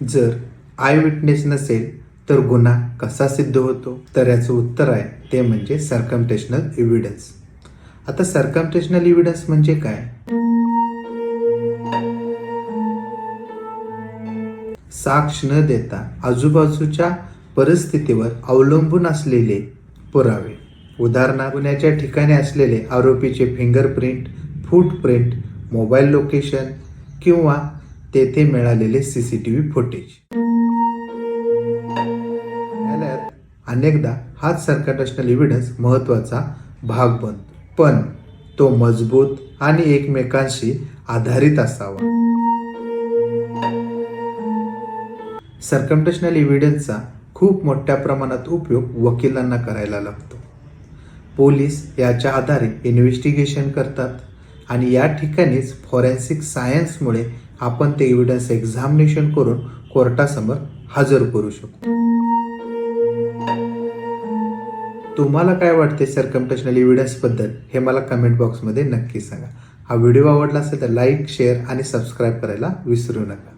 जर I witness नसेल तर गुन्हा कसा सिद्ध होतो? तर याचं उत्तर आहे ते म्हणजे सरकमटेशनल इव्हिडन्स आता सरकमटेशनल इव्हिडन्स म्हणजे काय? साक्ष न देता आजूबाजूच्या परिस्थितीवर अवलंबून असलेले पुरावे. उदाहरणार्थ गुन्ह्याच्या ठिकाणी असलेले आरोपीचे फिंगरप्रिंट फूटप्रिंट मोबाईल लोकेशन किंवा तेथे मिळालेले सीसीटीव्ही फुटेज न्यायालयात अनेकदा हाच सरकमटेशनल एव्हिडन्स महत्त्वाचा भाग बनतो. पण तो मजबूत आणि एकमेकांशी आधारित असावा. सरकमटेशनल एव्हिडन्सचा खूप मोठ्या प्रमाणात उपयोग वकिलांना करायला लागतो. पोलीस याच्या आधारे इन्व्हेस्टिगेशन करतात आणि या ठिकाणीच फॉरेन्सिक सायन्समुळे आपण ते एव्हिडन्स एक्झामिनेशन करून कोर्टासमोर हजर करू शकतो तुम्हाला काय वाटते सरकमटेशनल एव्हिडन्सबद्दल? हे मला कमेंट बॉक्समध्ये नक्की सांगा. हा व्हिडिओ आवडला असेल तर लाईक शेअर आणि सबस्क्राईब करायला विसरू नका.